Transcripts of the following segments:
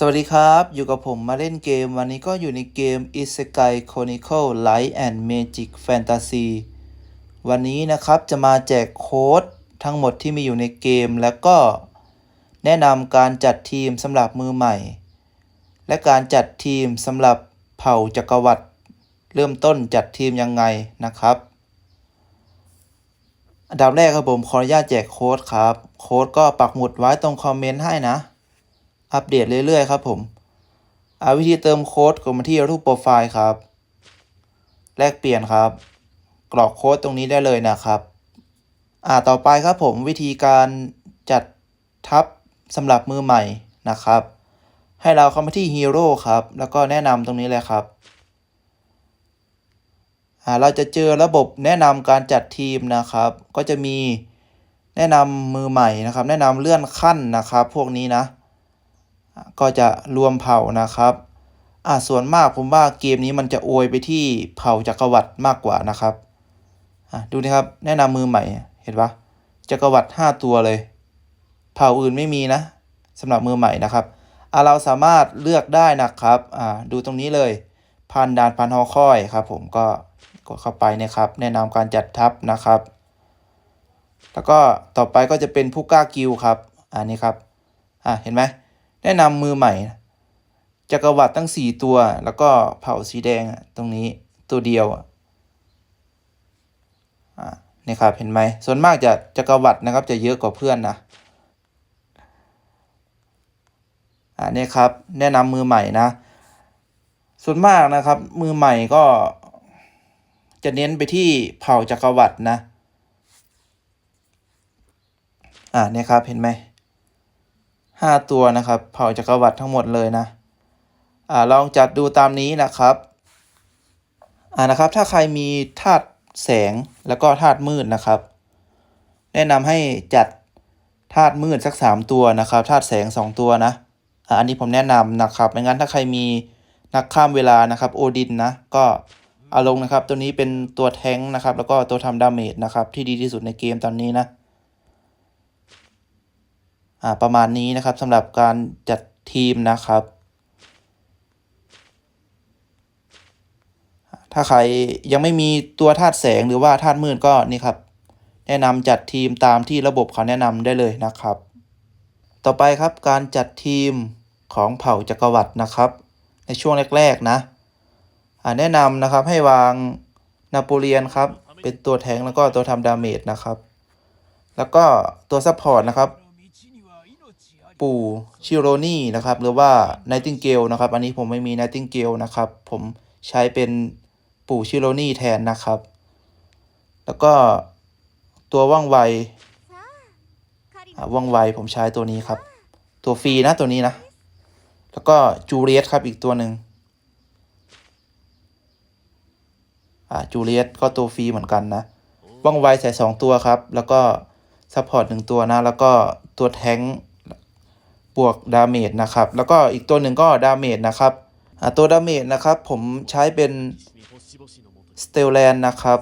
สวัสดีครับ อยู่กับผมมาเล่นเกม วันนี้ก็อยู่ในเกม Isekai Chronicle Light and Magic Fantasy วันนี้นะครับจะมาแจกโค้ดทั้งหมดที่มีอยู่ในเกม แล้วก็แนะนำการจัดทีมสำหรับมือใหม่ และการจัดทีมสำหรับเผ่าจักรวรรดิเริ่มต้นจัดทีมยังไงนะครับ อันดับแรกครับผมขออนุญาตแจกโค้ดครับ โค้ดก็ปักหมุดไว้ตรงคอมเมนต์ให้นะ อัปเดตเรื่อยๆครับผมอาวิธีเติมโค้ดกดมาที่รูปโปรไฟล์ครับ แลกเปลี่ยนครับ กรอกโค้ดตรงนี้ได้เลยนะครับ อ่าต่อไปครับผมวิธีการจัดทัพสำหรับมือใหม่นะครับ ให้เราเข้ามาที่ฮีโร่ครับ แล้วก็แนะนำตรงนี้เลยครับอ่าเราจะเจอระบบแนะนำการจัดทีมนะครับ ก็จะมีแนะนำมือใหม่นะครับ แนะนำเลื่อนขั้นนะครับ พวกนี้นะ ก็จะรวมเผ่านะครับอ่าส่วนมากผมว่าเกมนี้มันจะโอยไปที่เผ่าจักรวรรดิมากกว่านะครับอะดูนะครับแนะนำมือใหม่เห็นปะจักรวรรดิห้าตัวเลย เผ่าอื่นไม่มีนะสำหรับมือใหม่นะครับอ่าเราสามารถเลือกได้นะครับอ่าดูตรงนี้เลยพันดานพันหอคอยครับ ผมก็กดเข้าไปนะครับ แนะนำการจัดทัพนะครับ แล้วก็ต่อไปก็จะเป็นผู้กล้ากิลครับ อันนี้ครับอ่าเห็นไหม แนะนำมือใหม่จักรวรรดิตั้งสี่ตัว แล้วก็เผ่าสีแดงตรงนี้ตัวเดียวนี่ครับเห็นไหมส่วนมากจะจักรวรรดินะครับ จะเยอะกว่าเพื่อนนะอ่านี่ครับแนะนำมือใหม่นะ ส่วนมากนะครับ มือใหม่ก็จะเน้นไปที่เผ่าจักรวรรดินะ อ่านี่ครับเห็นไหม ห้าตัวนะครับ เผ่าจักรวรรดิทั้งหมดเลยนะอ่าลองจัดดูตามนี้นะครับอ่านะครับถ้าใครมีธาตุแสงแล้วก็ธาตุมืดนะครับ แนะนำให้จัดธาตุมืดสักสามตัวนะครับธาตุแสงสองตัวนะอ่าอันนี้ผมแนะนำนะครับไม่งั้นถ้าใครมีนักข้ามเวลานะครับโอดินนะก็เอาลงนะครับ ตัวนี้เป็นตัวแทงนะครับ แล้วก็ตัวทำดาเมจนะครับ ที่ดีที่สุดในเกมตอนนี้นะ ประมาณนี้นะครับสำหรับการจัดทีมนะครับ ถ้าใครยังไม่มีตัวธาตุแสงหรือว่าธาตุมืดก็นี่ครับ แนะนำจัดทีมตามที่ระบบเขาแนะนำได้เลยนะครับ ต่อไปครับการจัดทีมของเผ่าจักรวรรดินะครับ ในช่วงแรกๆนะอ่าแนะนำนะครับให้วางนาโปเลียนครับ เป็นตัวแทงแล้วก็ตัวทำดาเมจนะครับ แล้วก็ตัวซัพพอร์ตนะครับ ปูชิโรนี่นะครับ หรือว่าไนติงเกลนะครับ อันนี้ผมไม่มีไนติงเกลนะครับ ผมใช้เป็นปู่ชิโรนี่แทนนะครับ แล้วก็ตัวว่องไวอ่าว่องไวผมใช้ตัวนี้ครับ ตัวฟรีนะตัวนี้นะ แล้วก็จูเลียสครับอีกตัวหนึ่งอ่าจูเลียสก็ตัวฟรีเหมือนกันนะว่องไวใส่สองตัวครับ แล้วก็ซัพพอร์ตหนึ่งตัวนะ แล้วก็ตัวแท้ง บวกดาเมจนะครับ แล้วก็อีกตัวหนึ่งก็ดาเมจนะครับตัวดาเมจนะครับ ผมใช้เป็นสเตลแลนนะครับ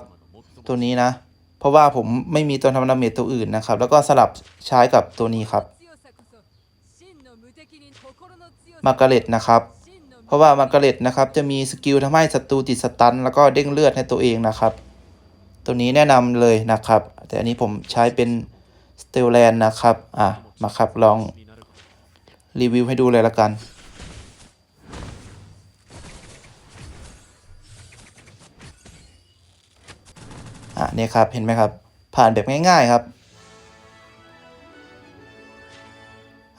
ตัวนี้นะ เพราะว่าผมไม่มีตัวทำดาเมจตัวอื่นนะครับ แล้วก็สลับใช้กับตัวนี้ครับมาร์กาเร็ตนะครับ เพราะว่ามาร์กาเร็ตนะครับ จะมีสกิลทำให้ศัตรูติดสตัน แล้วก็เด้งเลือดให้ตัวเองนะครับ ตัวนี้แนะนำเลยนะครับ แต่อันนี้ผมใช้เป็นสเตลแลนนะครับ อะ มาครับลอง รีวิวให้ดูเลยละกัน อะเนี่ยครับเห็นไหมครับ ผ่านแบบง่าย ๆครับ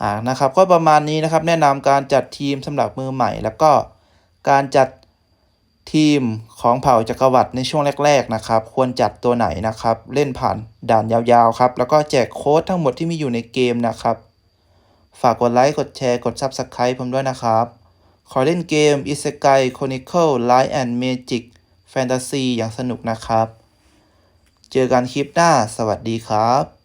อ่านะครับ ก็ประมาณนี้นะครับ แนะนำการจัดทีมสำหรับมือใหม่ แล้วก็การจัดทีมของเผ่าจักรวรรดิในช่วงแรก ๆ นะครับ ควรจัดตัวไหนนะครับ เล่นผ่านด่านยาวๆครับ แล้วก็แจกโค้ดทั้งหมดที่มีอยู่ในเกมนะครับ ฝากกดไลค์ กดแชร์ กด Subscribe ผมด้วยนะครับ ขอเล่นเกม Isekai Chronicle Light and Magic Fantasy อย่างสนุกนะครับ เจอกันคลิปหน้า สวัสดีครับ